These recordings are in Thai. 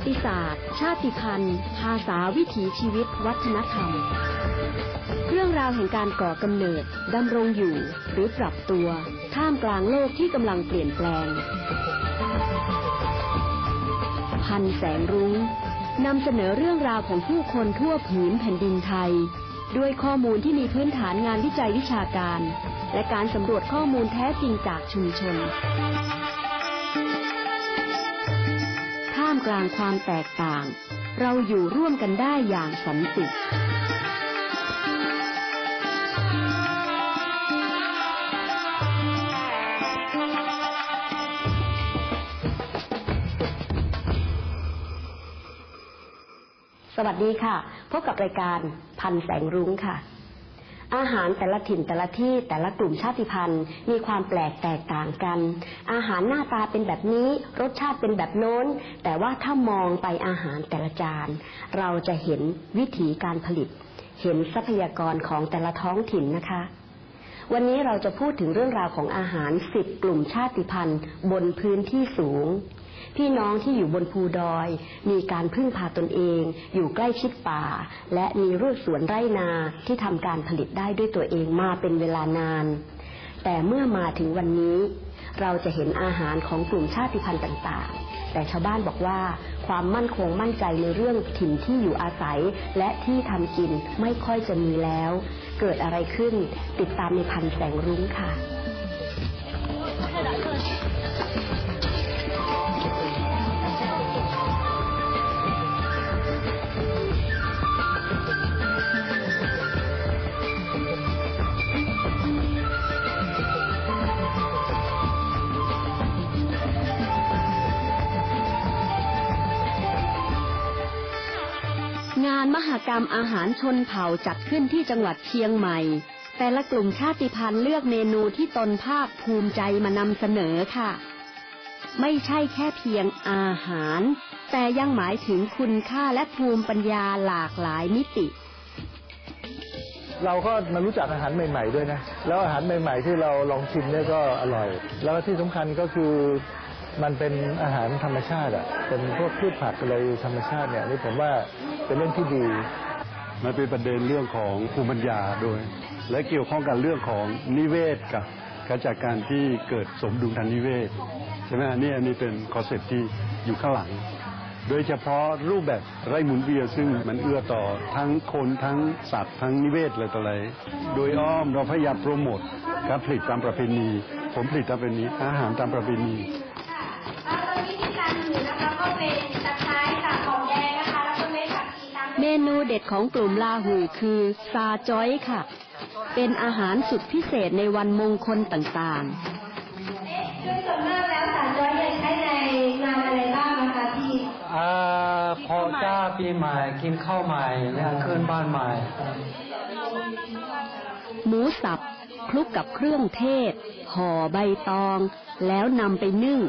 ประวัติศาสตร์ ชาติพันธุ์ ภาษาวิถีชีวิต วัฒนธรรม เรื่องราวแห่งการก่อกำเนิดดำรงอยู่ หรือปรับตัว ท่ามกลางโลกที่กำลังเปลี่ยนแปลง พันแสงรุง้งนำเสนอเรื่องราวของผู้คนทั่วผืนแผ่นดินไทย ด้วยข้อมูลที่มีพื้นฐานงานวิจัยวิชาการ และการสำรวจข้อมูลแท้จริงจากชุมชน กลางความแตกต่าง เราอยู่ร่วมกันได้อย่างสันติสวัสดีค่ะ พบกับรายการพันแสงรุ้งค่ะ อาหารแต่ละถิ่นแต่ละที่แต่ละกลุ่มชาติพันธุ์ มีความแปลกแตกต่างกัน อาหารหน้าตาเป็นแบบนี้ รสชาติเป็นแบบโน้น แต่ว่าถ้ามองไปอาหารแต่ละจาน เราจะเห็นวิถีการผลิต เห็นทรัพยากรของแต่ละท้องถิ่นนะคะ วันนี้เราจะพูดถึงเรื่องราวของอาหารสิบกลุ่มชาติพันธุ์ บนพื้นที่สูง พี่น้องที่อยู่บนภูดอย มีการพึ่งพาตนเอง อยู่ใกล้ชิดป่า และมีรูปสวนไร่นาที่ทำการผลิตได้ด้วยตัวเองมาเป็นเวลานาน แต่เมื่อมาถึงวันนี้ เราจะเห็นอาหารของกลุ่มชาติพันธุ์ต่างๆ แต่ชาวบ้านบอกว่าความมั่นคงมั่นใจในเรื่องถิ่นที่อยู่อาศัย และที่ทำกินไม่ค่อยจะมีแล้ว เกิดอะไรขึ้นติดตามในพันแสงรุ้งค่ะ มหกรรมอาหารชนเผ่าจัดขึ้นที่จังหวัดเชียงใหม่ แต่ละกลุ่มชาติพันธุ์เลือกเมนูที่ตนภาคภูมิใจมานำเสนอค่ะ ไม่ใช่แค่เพียงอาหาร แต่ยังหมายถึงคุณค่าและภูมิปัญญาหลากหลายมิติเราก็มารู้จักอาหารใหม่ ๆ ด้วยนะ แล้วอาหารใหม่ ๆ ที่เราลองชิมเนี่ยก็อร่อย แล้วที่สำคัญก็คือ มันเป็นอาหารธรรมชาติอะเป็นพวกพืชผักอะไรธรรมชาติเนี่ยนี่ผมว่าเป็นเรื่องที่ดี มันเป็นประเด็นเรื่องของภูมิปัญญาโดย และเกี่ยวข้องกับเรื่องของนิเวศกับการจัดการที่เกิดสมดุลทางนิเวศใช่ไหมนี่อันนี้เป็นคอนเซ็ปต์ที่อยู่ข้างหลัง โดยเฉพาะรูปแบบไร่หมุนเวียนซึ่งมันเอื้อต่อทั้งคนทั้งสัตว์ทั้งนิเวศอะไรต่ออะไรโดยอ้อมเราพยายามโปรโมทการผลิตตามประเพณี ผมผลิตตามประเพณีอาหารตามประเพณี เมนูเด็ดของกลุ่มลาหูคือซาจ้อยค่ะ เป็นอาหารสุดพิเศษในวันมงคลต่างโดยส่วนมากแล้วสารจ้อยจะใช้ในงานอะไรบ้างนะคะพี่อ่าพอจ้าปีใหม่กินข้าวใหม่เนี่ยขึ้นบ้านใหม่ๆหมูสับคลุกกับเครื่องเทศ ห่อใบตอง แล้วนำไปนึ่ง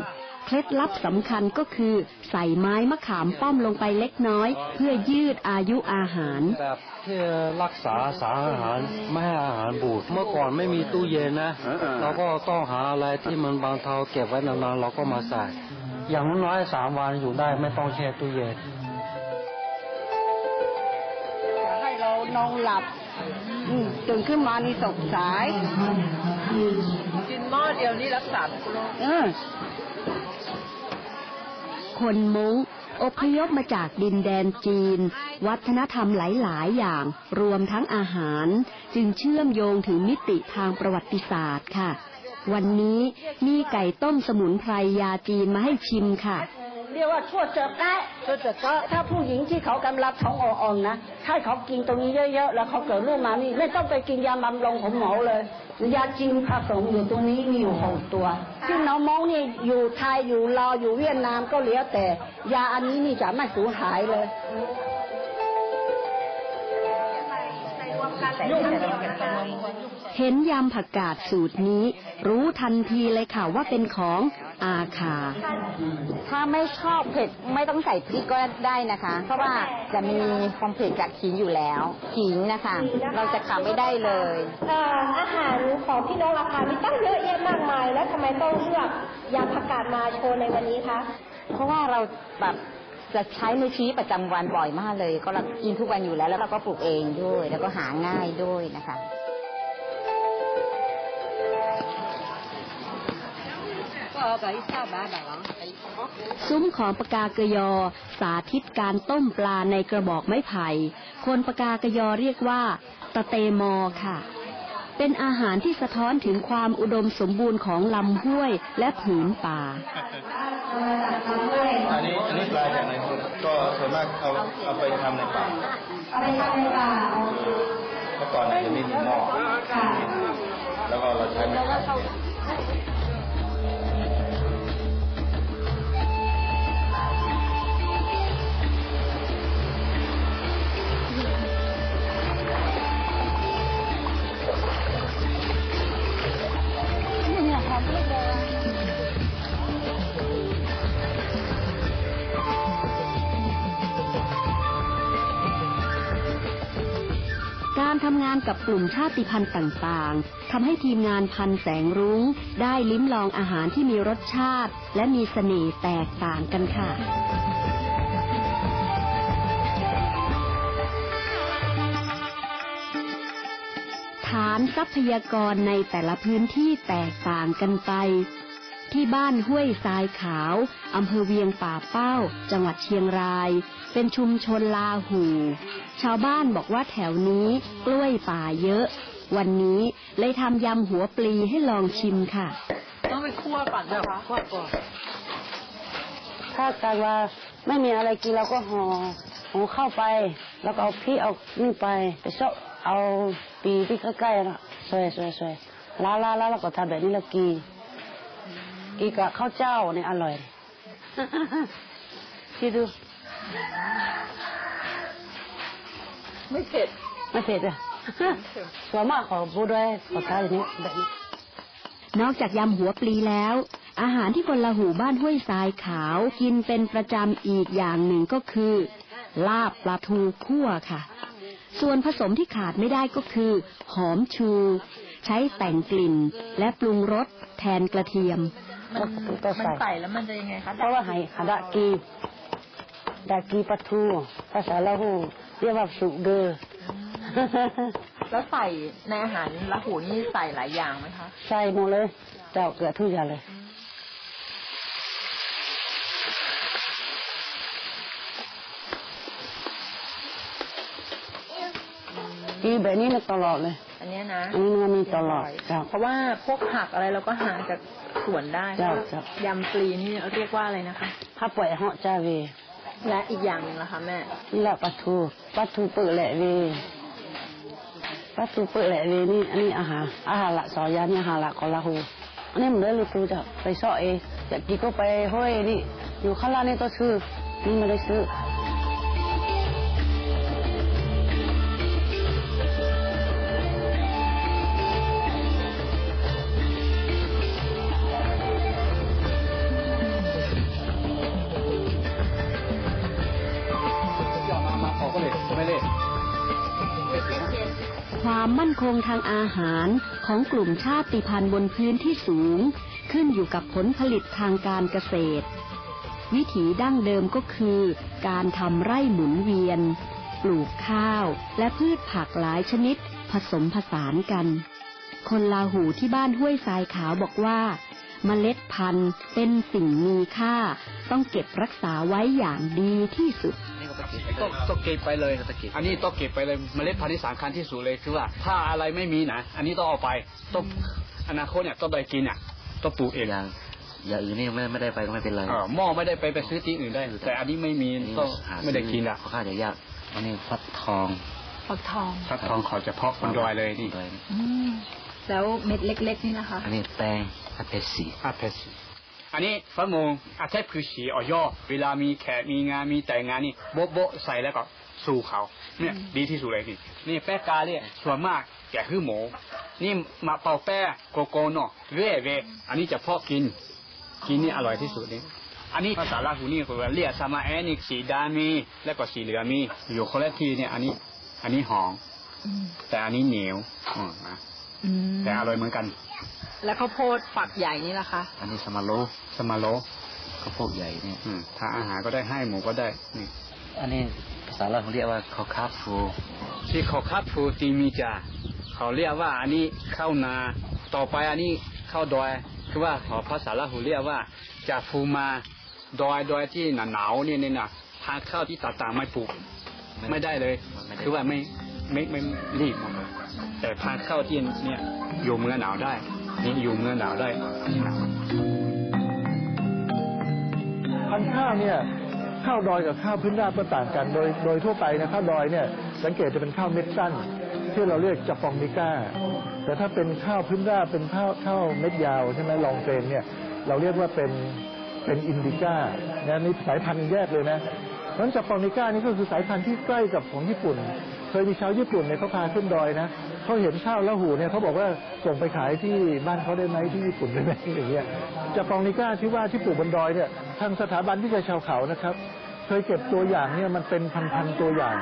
เคล็ดลับสำคัญก็คือ ใส่ไม้มะขามป้อมลงไปเล็กน้อย เพื่อยืดอายุอาหารแบบที่รักษาสารอาหารไม่ให้อาหารบูดเมื่อก่อนไม่มีตู้เย็นนะเออเออเราก็ต้องหาอะไรที่มันบางเทาเก็บไว้นานๆเราก็มาใส่ อย่างน้อยๆสามวันอยู่ได้ไม่ต้องแช่ตู้เย็นให้เรานอนหลับอืมตื่นขึ้นมานี่สดใสกินหม้อเดียวนี่รักษาโรคเออ คนม้งอพยพมาจากดินแดนจีน วัฒนธรรมหลาย ๆ อย่าง รวมทั้งอาหาร จึงเชื่อมโยงถึงมิติทางประวัติศาสตร์ค่ะ วันนี้มีไก่ต้มสมุนไพรยาจีนมาให้ชิมค่ะ เรียกว่าชั่วเจอแกะชั่วเจอแกะถ้าผู้หญิงที่เขากำลังท้องอ่อนๆนะถ้าเขากินตรงนี้เยอะๆแล้วเขาเกิดลูกมานี่ไม่ต้องไปกินยาบำรุงของหมอเลยยาจีนผสมอยู่ตรงนี้มีอยู่หกตัวที่น้องมองนี่อยู่ไทยอยู่ลาวอยู่เวียดนามก็เหลือแต่ ยาอันนี้นี่จะไม่สูญหายเลย เห็นยำผักกาดสูตรนี้ รู้ทันทีเลยค่ะว่าเป็นของอาคา ถ้าไม่ชอบเผ็ดไม่ต้องใส่พริกก็ได้นะคะ เพราะว่าจะมีความเผ็ดจากขิงอยู่แล้วขิงนะคะ เราจะขาดไม่ได้เลยเอ่ออาหารของพี่น้องราคามีตั้งเยอะแยะมากมาย แล้วทำไมต้องเลือกยำผักกาดมาโชว์ในวันนี้คะเพราะว่าเราแบบจะใช้ในชีวิตประจำวันบ่อยมากเลย ก็เรากินทุกวันอยู่แล้ว แล้วเราก็ปลูกเองด้วย แล้วก็หาง่ายด้วยนะคะ ซุ้มของปากากยอ สาธิตการต้มปลาในกระบอกไม้ไผ่คนปากากยอเรียกว่าตะเตมอค่ะ เป็นอาหารที่สะท้อนถึงความอุดมสมบูรณ์ของลำห้วยและผืนป่าอันนี้อันนี้ปลาจากไหนก็ส่วนมากเอาเอาไปทำในป่าเอาไปทำในป่าเมื่อก่อนจะไม่มีหม้อแล้วก็เราใช้ไม้ กับกลุ่มชาติพันธุ์ต่างๆทำให้ทีมงานพันแสงรุง้ง ได้ลิ้มลองอาหารที่มีรสชาติ และมีเสน่ห์แตกต่างกันค่ะฐานทรัพยากรในแต่ละพื้นที่แตกต่างกันไป ที่บ้านห้วยทรายขาวอำเภอเวียงป่าเป้า จังหวัดเชียงราย เป็นชุมชนลาหู ชาวบ้านบอกว่าแถวนี้กล้วยป่าเยอะ วันนี้เลยทำยำหัวปลีให้ลองชิมค่ะ ต้องไปคั่วก่อนนะคะคั่วก่อนถ้ากิดว่าไม่มีอะไรกินเราก็ห่อห่อเข้าไป แล้วก็เอาพริกเอานี่ไปไปซอกเอาปีที่ใกล้ๆนะสวยสวยสวยล้าลาล้าแล้วก็ทำแบบนี้แล้วกี กีกับข้าวเจ้าเนี่ยอร่อยคิดดู ไม่เผ็ด ไม่เผ็ดอะส่วนมากของบูด้วยขอทานอย่างนี้แบบนี้ นอกจากยำหัวปลีแล้ว อาหารที่คนละหูบ้านห้วยทรายขาวกินเป็นประจำอีกอย่างหนึ่งก็คือ ลาบปลาทูคั่วค่ะ ส่วนผสมที่ขาดไม่ได้ก็คือ หอมชู ใช้แต่งกลิ่นและปรุงรสแทนกระเทียม ก็ก็มันใส่ใส่แล้วมันจะยังไงคะเพราะว่าให้หาดะกีดากีปลาทูภาษาละหูเรียกว่าสุเกอแล้วใส่ในอาหารละหูนี่ใส่หลายอย่างไหมคะใส่หมดเลยเจ้าเกลือทุกอย่างเลยกีแบบนี้มาตลอดเลย อันเนี้ยนะ อันนี้มันมีตลอดครับเพราะว่าพวกผักอะไรเราก็หาจาก สวนได้เจ้าเจ้ายำปลีนี่เรียกว่าอะไรนะคะถ้าปล่อยเหาะจ้าเว และอีกอย่างหนึ่งล่ะคะแม่นี่แหละปลาทูปลาทูเปิดแหละเวปลาทูเปิดแหละเวนี่อันนี้อาหารอาหารละสอยานี่อาหารละของลาหูอันนี้มันได้ลูกตูจะไปซ่อเองอยากกินก็ไปห้อยนี่อยู่ข้างล่างนี่ต้องซื้อนี่ไม่ได้ซื้อ คงทางอาหารของกลุ่มชาติพันธุ์บนพื้นที่สูง ขึ้นอยู่กับผลผลิตทางการเกษตร วิถีดั้งเดิมก็คือ การทำไร่หมุนเวียน ปลูกข้าวและพืชผักหลายชนิด ผสมผสานกัน คนลาหูที่บ้านห้วยทรายขาวบอกว่า เมล็ดพันธุ์เป็นสิ่งมีค่า ต้องเก็บรักษาไว้อย่างดีที่สุด ต้องต้องเก็บไปเลยอันนี้ต้องเก็บไปเลยเมล็ดพันธุ์ที่สำคัญที่สุดเลยคือว่า ถ้าอะไรไม่มีนะอันนี้ต้องเอาไปต้องอนาคตเนี่ยต้องได้กินอะต้องปลูกเองอย่างอย่างอื่นนี่ไม่ไม่ได้ไปก็ไม่เป็นไรเออหม้อไม่ได้ไปไปซื้อที่อื่นได้ แต่อันนี้ไม่มีต้องไม่ได้กินอะค่อนข้างจะยากอันนี้ฟักทองฟักทองฟักทองเขาจะเพาะบนดอยเลยนี่ดอยอืมแล้วเม็ดเล็ก ๆ นี่นะคะ อันนี้แตงอะเพสีอาเพสี อันนี้ฟักมงอาเทพคือสีอ่อย่อเวลามีแขกมีงานมีแต่งงานนี่โบ๊ะโบ๊ะใส่แล้วก็สู่เขาเนี่ยดีที่สุดเลยนี่นี่แป้กาเนี่ยส่วนมากแกะคือหมูนี่มาเป่าแป้โกโก้เนาะเรื่อยเวอันนี้จะพาะกินกินนี่อร่อยที่สุดนี่อันนี้ภาษาลาหูนี่คือเรียกซามาแอนิกสีดามี แล้วก็สีเหลืองมี อยู่คนละทีเนี่ย อันนี้อันนี้หอมแต่อันนี้เหนียวอืมนะอืมแต่อร่อยเหมือนกัน แล้วข้าวโพดฝักใหญ่นี่ล่ะคะ อันนี้สมาโลสมาโลก็พวกใหญ่เนี่ยอืมทานอาหารก็ได้ให้หมูก็ได้นี่อันนี้ภาษาเราเขาเรียกว่าข้าวคาบฟูที่เขาคัดฟูตีมีจ่าเขาเรียกว่าอันนี้ข้าวนา ต่อไปอันนี้ข้าวดอย คือว่าขอภาษาละหูเรียกว่าจะฟูมาดอยดอยที่หนาวๆเนี่ยเนี่ยนะทานข้าวที่ต่างๆไม่ปลูกไม่ได้เลย คือว่าไม่ไม่ไม่ไม่รีบมาแต่ทานข้าวที่เนี่ยอยู่เมืองหนาวได้ นี่อยู่เมืองหนาวได้พันข้าวเนี่ยข้าวดอยกับข้าวพื้นราบก็ต่างกัน โดยโดยทั่วไปนะข้าวดอยเนี่ยสังเกตจะเป็นข้าวเม็ดสั้น ที่เราเรียกจับปองนิก้า แต่ถ้าเป็นข้าวพื้นราบเป็นข้าวข้าวเม็ดยาวใช่ไหมลองเฟนเนี่ยเราเรียกว่าเป็นเป็นอินดิก้านะนี่สายพันธุ์แยกเลยนะเพราะฉะนั้นจัปองนิก้านี่ก็คือสายพันธุ์ที่ใกล้กับของญี่ปุ่น เคยมีชาวญี่ปุ่นเนี่ยเขาพาขึ้นดอยนะ เขาเห็นข้าวแล้วหูเนี่ยเขาบอกว่าส่งไปขายที่บ้านเขาได้ไหมที่ญี่ปุ่นได้ไหมอย่างเงี้ยจัปองนิก้าที่ว่าที่ปลูกบนดอยเนี่ยทางสถาบันวิจัยชาวเขานะครับ เคยเก็บตัวอย่างเนี่ยมันเป็นพันๆตัวอย่าง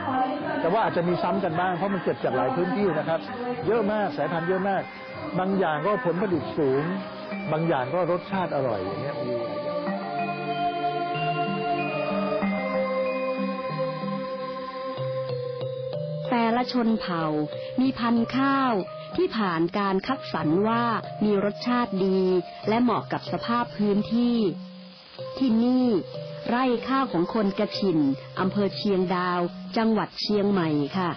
แต่ว่าอาจจะมีซ้ำกันบ้างเพราะมันเก็บจากหลายพื้นที่นะครับ เยอะมากสายพันธุ์เยอะมาก บางอย่างก็ผลผลิตสูง บางอย่างก็รสชาติอร่อยอย่างเงี้ย แต่ละชนเผ่า มีพันธุ์ข้าวที่ผ่านการคัดสรรว่ามีรสชาติดี และเหมาะกับสภาพพื้นที่ ที่นี่ ไร่ข้าวของคนกระชินอำเภอเชียงดาว จังหวัดเชียงใหม่ค่ะ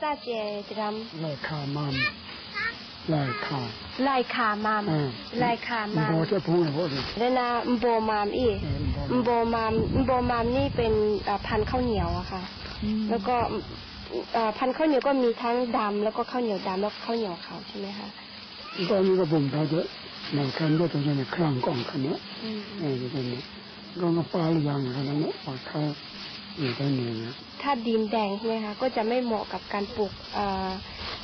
ซาเจจรัมไล่ขามันไล่ขาลายขามามอืมลายขามามโบจะพูดว่าดิเดยวนะมโบมามอีมโบมามมโบมามนี่เป็นอ่าพันธุ์ข้าวเหนียวอะค่ะ แล้วก็อ่าพันธุ์ข้าวเหนียวก็มีทั้งดำแล้วก็ข้าวเหนียวดำแล้วก็ข้าวเหนียวขาวใช่ไหมคะตอนนี้ก็บ่มได้เยอะในคันก็จะในครั้งกล่องคันนี้อืมเออเป็นเนี่ยก็มาปลาหรือยังคันนั้นเนี่ยปลาเขาอยู่ได้เนี่ยนะถ้าดินแดงใช่ไหมคะก็จะไม่เหมาะกับการปลูกอ่า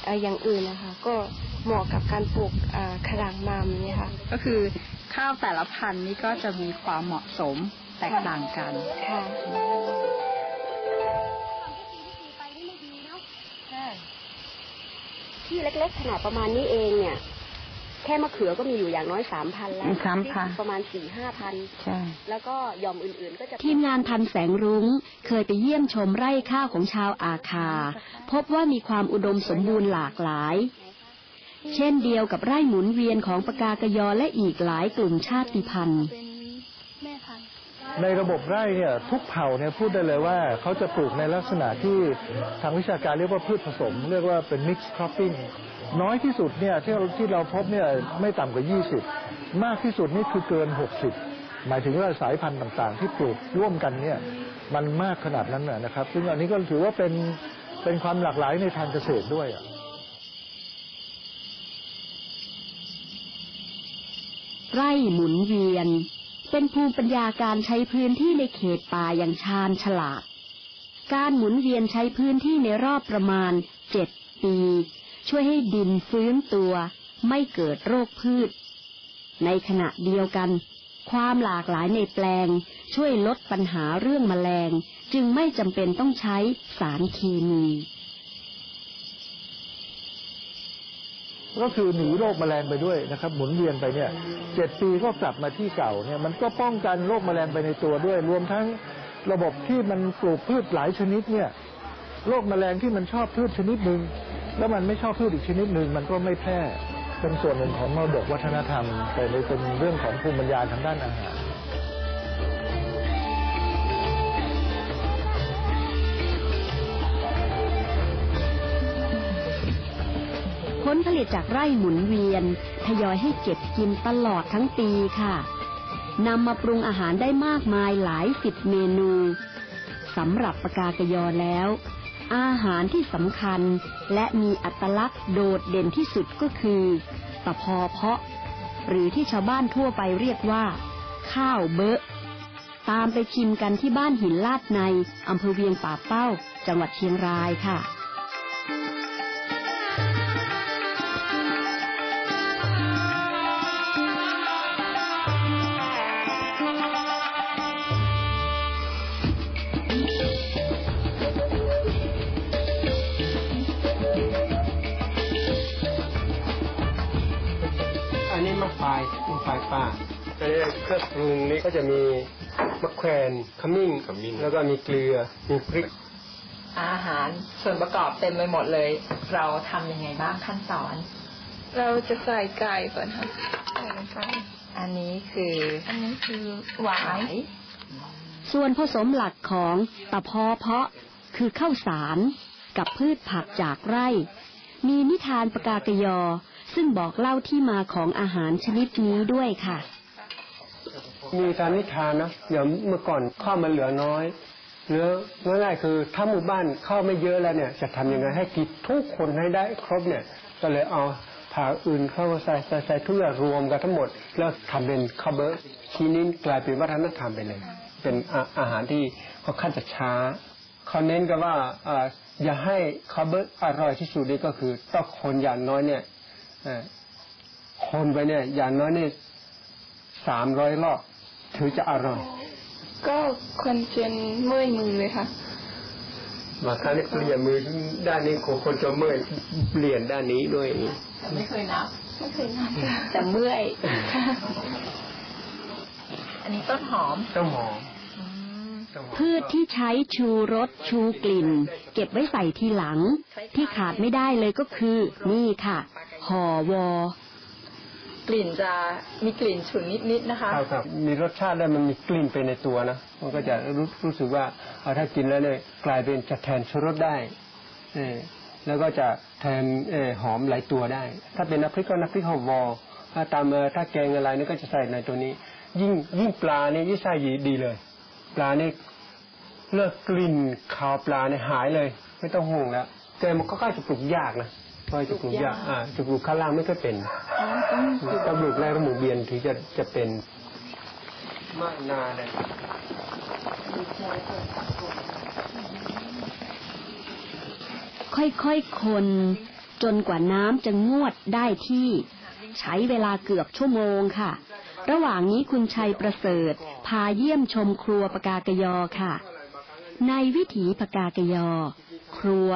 อ่าอย่างอื่นนะคะ ก็เหมาะกับการปลูกอ่าขรางมามเนี่ยค่ะ ก็คือข้าวแต่ละพันธุ์นี่ก็จะมีความเหมาะสมแตกต่างกันค่ะ ที่เล็กๆขนาดประมาณนี้เองเนี่ย แค่มะเขือก็มีอยู่อย่างน้อยสามพันแล้วสามพันประมาณสี่ห้าพันใช่แล้วก็หย่อมอื่นๆ ก็จะทีมงานพันแสงรุง้ง เคยไปเยี่ยมชมไร่ข้าวของชาวอาคา พบว่ามีความอุดมสมบูรณ์หลากหลาย เช่นเดียวกับไร่หมุนเวียนของปากากยอและอีกหลายกลุ่มชาติพันธุ์แม่พันธุ์ ในระบบไร่เนี่ยทุกเผ่าเนี่ยพูดได้เลยว่าเขาจะปลูกในลักษณะที่ทางวิชาการเรียกว่าพืชผสม เรียกว่าเป็น mixed cropping น้อยที่สุดเนี่ยที่เราที่เราพบเนี่ยไม่ต่ำกว่า 20 มากที่สุดนี่คือเกิน 60 หมายถึงว่าสายพันธุ์ต่างๆ ที่ปลูกร่วมกันเนี่ยมันมากขนาดนั้นนะนะครับ ซึ่งอันนี้ก็ถือว่าเป็นเป็นความหลากหลายในทางเกษตรด้วยอะไร่หมุนเวียน เป็นภูมิปัญญาการใช้พื้นที่ในเขตป่าอย่างชาญฉลาด การหมุนเวียนใช้พื้นที่ในรอบประมาณเจ็ดปี ช่วยให้ดินฟื้นตัว ไม่เกิดโรคพืช ในขณะเดียวกัน ความหลากหลายในแปลง ช่วยลดปัญหาเรื่องแมลง จึงไม่จำเป็นต้องใช้สารเคมี ก็คือหนีโรคแมลงไปด้วยนะครับ หมุนเวียนไปเนี่ยเจ็ดปีก็กลับมาที่เก่าเนี่ยมันก็ป้องกันโรคแมลงไปในตัวด้วย รวมทั้งระบบที่มันปลูกพืชหลายชนิดเนี่ยโรคแมลงที่มันชอบพืชชนิดหนึ่งแล้วมันไม่ชอบพืชอีกชนิดหนึ่งมันก็ไม่แพร่เป็นส่วนหนึ่งของมรดกวัฒนธรรม แต่ในเป็นเรื่องของภูมิปัญญาทางด้านอาหาร ผลผลิตจากไร่หมุนเวียน ทยอยให้เก็บกินตลอดทั้งปีค่ะนำมาปรุงอาหารได้มากมายหลายสิบเมนูสำหรับปากากยอแล้ว อาหารที่สำคัญและมีอัตลักษณ์โดดเด่นที่สุดก็คือตะพอเพาะ หรือที่ชาวบ้านทั่วไปเรียกว่า ข้าวเบอะตามไปชิมกันที่บ้านหินลาดในอำเภอเวียงป่าเป้า จังหวัดเชียงรายค่ะ อันนี้มะไฟมะไฟป่าอันนี้เครื่องปรุงนี้ก็จะมีมะแขวนขมิ้น แล้วก็มีเกลือมีพริก อาหารส่วนประกอบเต็มไปหมดเลย เราทำยังไงบ้างขั้นตอน เราจะใส่ไก่ก่อนค่ะใส่ลงไปอันนี้คือ อันนี้คือหวาย ส่วนผสมหลักของตะพอเพาะคือข้าวสารกับพืชผักจากไร่ มีนิทานปากากยอ ซึ่งบอกเล่าที่มาของอาหารชนิดนี้ด้วยค่ะ มีการนิทานนะอย่างเมื่อก่อนข้าวมันเหลือน้อยเหลือง่ายๆคือถ้าหมู่บ้านข้าวไม่เยอะแล้วเนี่ย จะทำยังไงให้กินทุกคนให้ได้ครบเนี่ย ก็เลยเอาผักอื่นเข้ามาใส่ใส่ใส่ทุกอย่างรวมกันทั้งหมด แล้วทำเป็นข้าวเบอร์ทีนี้กลายเป็นวัฒนธรรมไปเลย เป็นอาอาหารที่ค่อนข้างจะช้าเขาเน้นกันว่าออย่าให้ข้าวเบอร์อร่อยที่สุดนี่ก็คือต้องคนอย่างน้อยเนี่ย คนไปเนี่ย อย่างน้อยเนี่ยสามร้อยรอบถือจะอร่อย ก็คนจนเมื่อยมือเลยค่ะบางครั้งนี่เปลี่ยนมือด้านนี้ของคนจะเมื่อยเปลี่ยนด้านนี้ด้วยไม่เคยนับไม่เคยนับจ้ะแต่เมื่อยอันนี้ต้นหอมต้องหอมพืชที่ใช้ชูรสชูกลิ่น เก็บไว้ใส่ทีหลัง ที่ขาดไม่ได้เลยก็คือ นี่ค่ะ ห่อวอกลิ่นจะมีกลิ่นฉุนนิดๆนะคะครับครับมีรสชาติได้มันมีกลิ่นไปในตัวนะมันก็จะรู้รู้สึกว่าเอาถ้ากินแล้วเนี่ยกลายเป็นจะแทนชูรสได้เออแล้วก็จะแทนเออหอมหลายตัวได้ ถ้าเป็นน้ำพริกก็น้ำพริกหอมวอถ้าตามเอ่อถ้าแกงอะไรนี่ก็จะใส่ในตัวนี้ ยิ่งยิ่งปลาเนี่ยยิ่งใส่ดีเลย ปลานี่เลิกกลิ่นคาวปลาเนี่ยหายเลย ไม่ต้องห่วงแล้วแต่มันก็ค่อยจะปลูกยากนะ ค่อยจะปลูกยากอ่าจะปลูกข้างล่างไม่ค่อยเป็นต้องปลูกแรกก็หมูเบียนถึงจะจะเป็นมากนาเลยค่อยๆคนจนกว่าน้ำจะงวดได้ที่ ใช้เวลาเกือบชั่วโมงค่ะ ระหว่างนี้คุณชัยประเสริฐ พาเยี่ยมชมครัวปากากยอค่ะ ในวิถีปากากยอ ครัว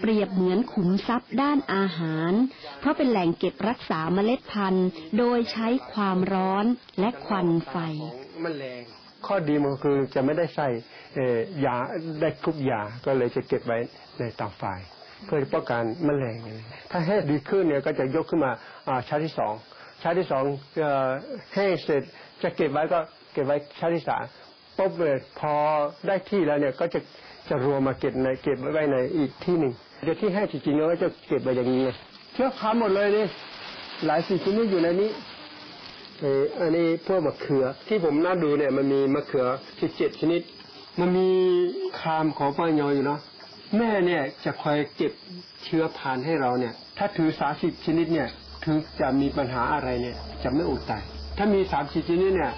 เปรียบเหมือนขุมทรัพย์ด้านอาหาร เพราะเป็นแหล่งเก็บรักษาเมล็ดพันธุ์ โดยใช้ความร้อนและควันไฟแมลงข้อดีมันคือจะไม่ได้ใส่ยาได้ทุกยาก็เลยจะเก็บไว้ในเตาไฟเพื่อป้องกันแมลงถ้าแห้งดีขึ้นเนี่ยก็จะยกขึ้นมาอ่าชั้นที่สองชั้นที่สองแห้เสร็จจะเก็บไว้ก็เก็บไว้ชั้นที่สามปุ๊บเลยพอได้ที่แล้วเนี่ยก็จะ จะรวมมาเก็บในเก็บไว้ในอีกที่หนึ่งเดี๋ยวที่แห้จริงๆแล้วจะเก็บไว้อย่างนี้เชื้อพาหมดเลยนี่หลายสิ่งชนิดอยู่ในนี้เอออันนี้พวกมะเขือที่ผมน่าดูเนี่ยมันมีมะเขือสิบเจ็ดชนิด มันมีคามของปอยออยู่เนาะแม่เนี่ยจะคอยเก็บเชื้อผ่านให้เราเนี่ย ถ้าถือสาสิบชนิดเนี่ยถึงจะมีปัญหาอะไรเนี่ย จะไม่อดตายถ้ามีสามสิบชนิดเนี่ย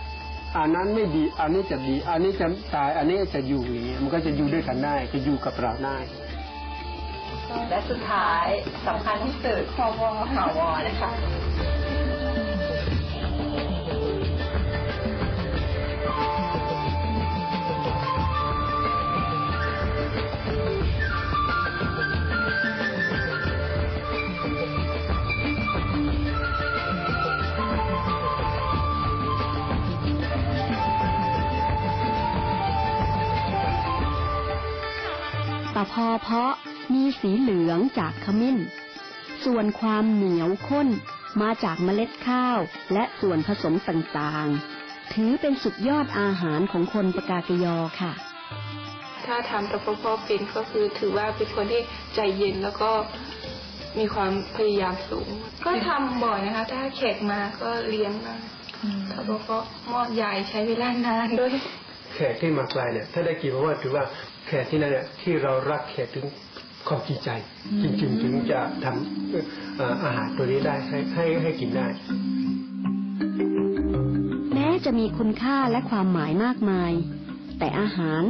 อันนั้นไม่ดี อันนี้จะดี อันนี้จะตาย อันนี้จะอยู่อย่างนี้มันก็จะอยู่ด้วยกันได้จะอยู่กับเราได้และสุดท้ายสำคัญที่สุดขอวอขอวอนะคะะพอเพาะมีสีเหลืองจากขมิ้น ส่วนความเหนียวข้นมาจากเมล็ดข้าวและส่วนผสมต่างๆ ถือเป็นสุดยอดอาหารของคนปากากยอค่ะ ถ้าทำตะพอพอเป็นก็คือถือว่าเป็นคนที่ใจเย็นแล้วก็มีความพยายามสูง ก็ทำบ่อยนะคะ ถ้าแขกมาก็เลี้ยงมาตะพอพอหม้อใหญ่ใช้เวลานานด้วยแขกที่มาไกลเนี่ยถ้าได้กินเพราะว่าถือว่า แขกที่นั่นเนี่ยที่เรารักแขกถึงความจริงใจ จริงๆถึงจะทำเอ่ออาหารตัวนี้ได้ให้ให้ให้กินได้ แม้จะมีคุณค่าและความหมายมากมาย แต่อาหาร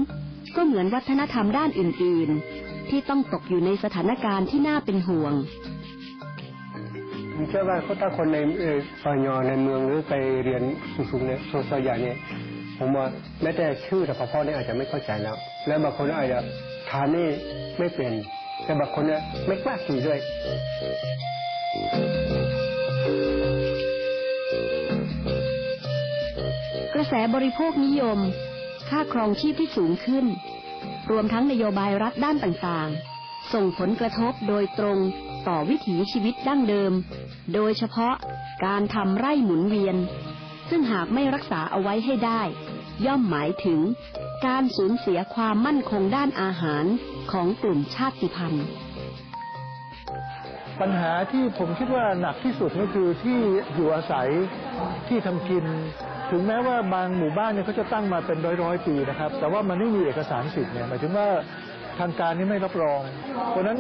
ก็เหมือนวัฒนธรรมด้านอื่น ๆ ที่ต้องตกอยู่ในสถานการณ์ที่น่าเป็นห่วงผมเชื่อว่าเขาถ้าคนในเอ่อปอยอในเมืองหรือไปเรียนสูงๆเนี่ยโซนใหญ่เนี่ย ผมว่าแม้แต่ชื่อแต่พ่อเนี่ยอาจจะไม่เข้าใจแล้ว แล้วบางคนอาจจะทานนี่ไม่เป็นแต่บางคนเนี่ยไม่กล้ากินด้วยกระแสบริโภคนิยม ค่าครองชีพที่สูงขึ้น รวมทั้งนโยบายรัฐด้านต่างๆ ส่งผลกระทบโดยตรงต่อวิถีชีวิตดั้งเดิม โดยเฉพาะการทำไร่หมุนเวียน ซึ่งหากไม่รักษาเอาไว้ให้ได้ ย่อมหมายถึง การสูญเสียความมั่นคงด้านอาหารของกลุ่มชาติพันธุ์ ปัญหาที่ผมคิดว่าหนักที่สุดก็คือที่อยู่อาศัยที่ทำกิน ถึงแม้ว่าบางหมู่บ้านเนี่ยเขาจะตั้งมาเป็นร้อยร้อยๆปีนะครับ แต่ว่ามันไม่มีเอกสารสิทธิ์เนี่ยหมายถึงว่าทางการนี่ไม่รับรอง เพราะนั้น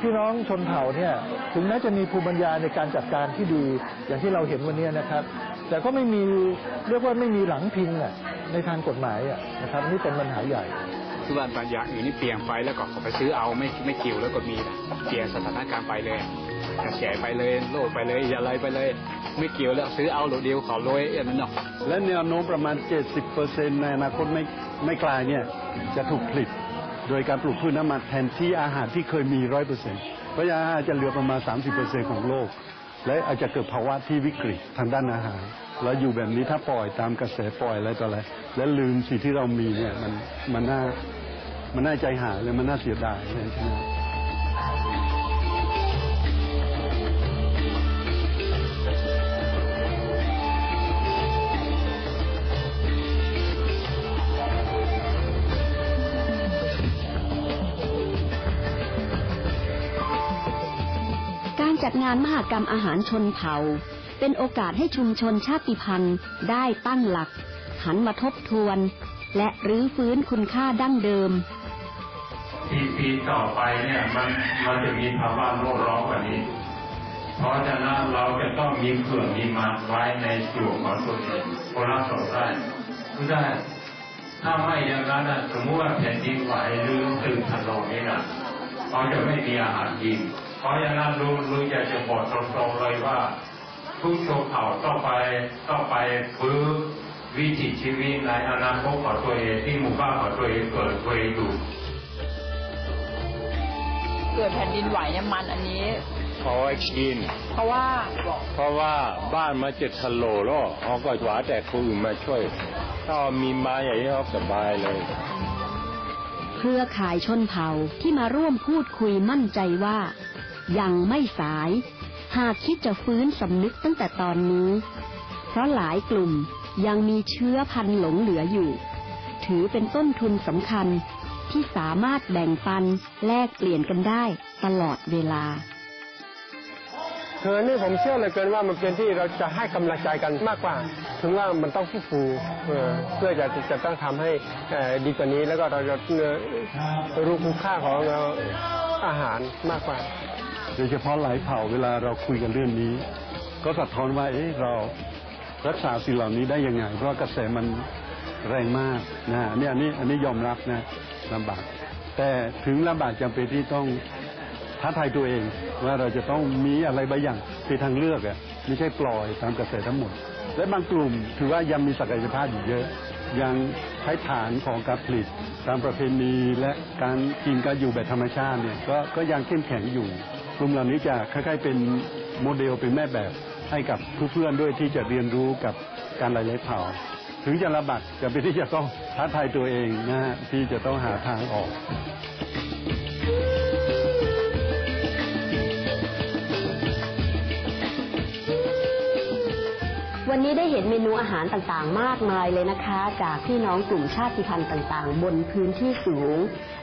พี่น้องชนเผ่าเนี่ยถึงแม้จะมีภูมิปัญญาในการจัดการที่ดี อย่างที่เราเห็นวันนี้นะครับ แต่ก็ไม่มีเรียกว่าไม่มีหลังพิงอะในทางกฎหมายอะนะครับนี่เป็นปัญหาใหญ่คือว่าบางอย่างอื่นนี่เปลี่ยนไปแล้วก็เขาไปซื้อเอาไม่ไม่เกี่ยวแล้วก็มีนะเปลี่ยนสถานการณ์ไปเลยกระแสไปเลยโลดไปเลยอะไรไปเลย ไม่เกี่ยวแล้วซื้อเอาโหลดเดียวขอโรยเอ็นนั่นเนาะและแนวโน้มประมาณ 70%ในอนาคตไม่ไม่ไกลเนี่ยจะถูกผลิต โดยการปลูกพืชน้ำมันแทนที่อาหารที่เคยมี 100%เพราะฉะนั้นอาหารจะเหลือประมาณ 30%ของโลก และอาจจะเกิดภาวะที่วิกฤตทางด้านอาหารแล้วอยู่แบบนี้ถ้าปล่อยตามกระแสปล่อยอะไรต่ออะไรและลืมสิ่งที่เรามีเนี่ยมันมันน่ามันน่าใจหายเลยมันน่าเสียดายใช่ไหม จัดงานมหกรรมอาหารชนเผ่า เป็นโอกาสให้ชุมชนชาติพันธุ์ได้ตั้งหลัก หันมาทบทวน และรื้อฟื้นคุณค่าดั้งเดิมปีปีต่อไปเนี่ยมันมันจะมีภาวะโลกร้อนกว่านี้ เพราะฉะนั้นเราจะต้องมีเขื่อนมีมันไว้ในส่วนของตัวเองคนละสองไร่ไม่ได้ ถ้าไม่อย่างนั้นสมมติว่าแผ่นดินไหวหรือตึกถล่มนี่นะเขาจะไม่มีอาหารกิน เพราะฉะนั้นรู้รู้อยากจะบอกตรงๆเลยว่าทุกชนเผ่าต้องไปต้องไปฟื้นวิถีชีวิตในอนาคตของตัวเองที่หมู่บ้านของตัวเองเกิดตัวเองอยู่เกิดแผ่นดินไหวเนี่ยมันอันนี้เขาไว้กิน เพราะว่าเพราะว่าบ้านมันจะทะโหลแล้วเขาก็หวาแต่คนอื่นมาช่วย ถ้ามีมาอย่างนี้เขาสบายเลยเครือข่ายชนเผ่าที่มาร่วมพูดคุยมั่นใจว่า ยังไม่สาย หากคิดจะฟื้นสำนึกตั้งแต่ตอนนี้ เพราะหลายกลุ่มยังมีเชื้อพันหลงเหลืออยู่ ถือเป็นต้นทุนสำคัญที่สามารถแบ่งปันแลกเปลี่ยนกันได้ตลอดเวลาคือนี่ผมเชื่อเลือเกินว่ามันเป็นที่เราจะให้กำลังใจกันมากกว่า ถึงว่ามันต้องฟื้นฟูเออเพื่อจะจะต้องทำให้ดีกว่านี้แล้วก็เราจะรู้คุณค่าของอาหารมากกว่า โดยเฉพาะหลายเผ่าเวลาเราคุยกันเรื่องนี้ ก็สะท้อนว่าเอ๊ะเรารักษาสิ่งเหล่านี้ได้ยังไง เพราะกระแสมันแรงมากนะเนี่ยอันนี้อันนี้ยอมรับนะลำบาก แต่ถึงลำบากจำเป็นที่ต้องท้าทายตัวเอง ว่าเราจะต้องมีอะไรบางอย่างเป็นทางเลือกอะไม่ใช่ปล่อยตามกระแสทั้งหมด และบางกลุ่มถือว่ายังมีศักยภาพอยู่เยอะ ยังใช้ฐานของการผลิต ตามประเพณีและการกินการอยู่แบบธรรมชาติเนี่ยก็ก็ยังเข้มแข็งอยู่ กลุ่มเหล่านี้จะคล้ายๆเป็นโมเดลเป็นแม่แบบให้กับเพื่อนๆด้วยที่จะเรียนรู้กับการหลายๆเผ่าถึงจะลำบากจะเป็นที่จะต้องท้าทายตัวเองนะฮะที่จะต้องหาทางออก วันนี้ได้เห็นเมนูอาหารต่างๆ มากมายเลยนะคะ จากพี่น้องกลุ่มชาติพันธุ์ต่างๆ บนพื้นที่สูง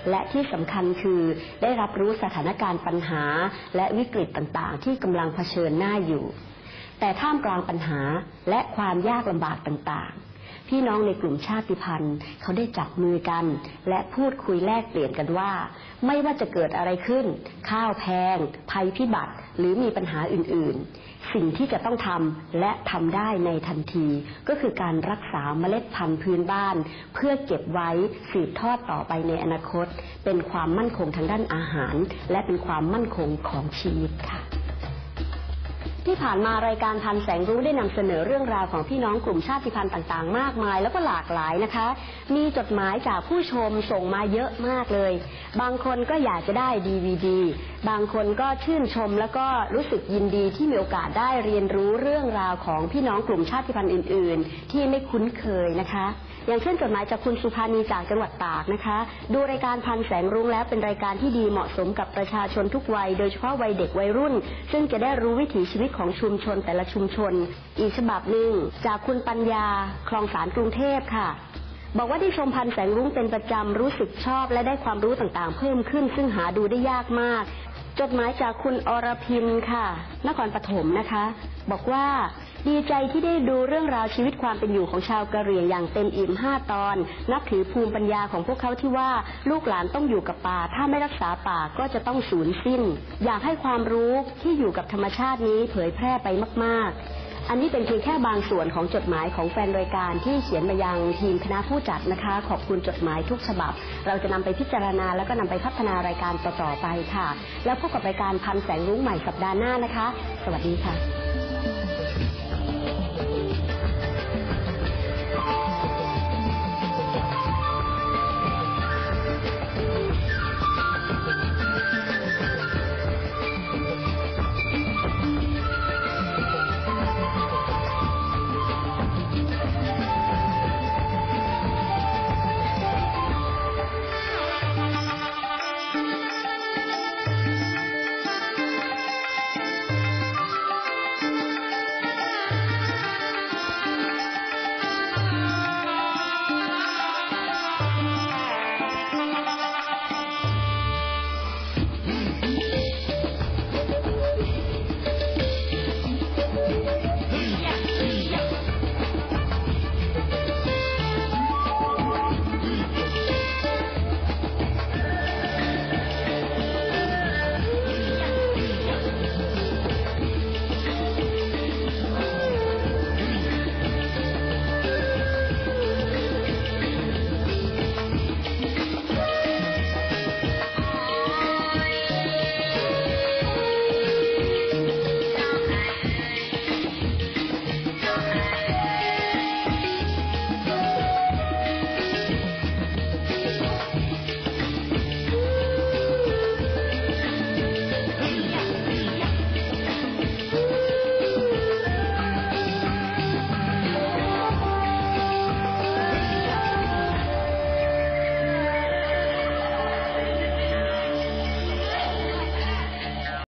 และที่สำคัญคือได้รับรู้สถานการณ์ปัญหา และวิกฤตต่างๆ ที่กำลังเผชิญหน้าอยู่ แต่ท่ามกลางปัญหาและความยากลำบากต่างๆ พี่น้องในกลุ่มชาติพันธุ์ เขาได้จับมือกัน และพูดคุยแลกเปลี่ยนกันว่า ไม่ว่าจะเกิดอะไรขึ้น ข้าวแพง ภัยพิบัติ หรือมีปัญหาอื่นๆ สิ่งที่จะต้องทำและทำได้ในทันที ก็คือการรักษาเมล็ดพันธุ์พื้นบ้าน เพื่อเก็บไว้สืบทอดต่อไปในอนาคต เป็นความมั่นคงทางด้านอาหาร และเป็นความมั่นคงของชีวิตค่ะ ที่ผ่านมารายการพันแสงรู้ได้นำเสนอเรื่องราวของพี่น้องกลุ่มชาติพันธุ์ต่างๆ มากมาย แล้วก็หลากหลายนะคะ มีจดหมายจากผู้ชมส่งมาเยอะมากเลย บางคนก็อยากจะได้ดีวดีบางคนก็ชื่นชมแล้วก็รู้สึกยินดีที่มีโอกาสได้เรียนรู้เรื่องราวของพี่น้องกลุ่มชาติพันธุ์อื่น ๆ ที่ไม่คุ้นเคยนะคะ อย่างเช่นจดหมายจากคุณสุภานีจากจังหวัดตากนะคะ ดูรายการพันแสงรุ้งแล้วเป็นรายการที่ดีเหมาะสมกับประชาชนทุกวัย โดยเฉพาะวัยเด็กวัยรุ่น ซึ่งจะได้รู้วิถีชีวิตของชุมชนแต่ละชุมชน อีกฉบับหนึ่งจากคุณปัญญาคลองสารกรุงเทพค่ะบอกว่าที่ชมพันแสงรุ้งเป็นประจำรู้สึกชอบและได้ความรู้ต่างๆ เพิ่มขึ้น ซึ่งหาดูได้ยากมาก จดหมายจากคุณอรพินค่ะ นครปฐมนะคะ บอกว่าดีใจที่ได้ดูเรื่องราวชีวิตความเป็นอยู่ของชาวกะเหรี่ยงอย่างเต็มอิ่มห้าตอน นับถือภูมิปัญญาของพวกเขาที่ว่าลูกหลานต้องอยู่กับป่า ถ้าไม่รักษาป่าก็จะต้องสูญสิ้น อยากให้ความรู้ที่อยู่กับธรรมชาตินี้เผยแพร่ไปมาก ๆ อันนี้เป็นเพียงแค่บางส่วนของจดหมายของแฟนรายการที่เขียนมายังทีมคณะผู้จัดนะคะ ขอบคุณจดหมายทุกฉบับ เราจะนำไปพิจารณาแล้วก็นำไปพัฒนารายการต่อๆไปค่ะ แล้วพบกับรายการพันแสงรุ้งใหม่สัปดาห์หน้านะคะ สวัสดีค่ะ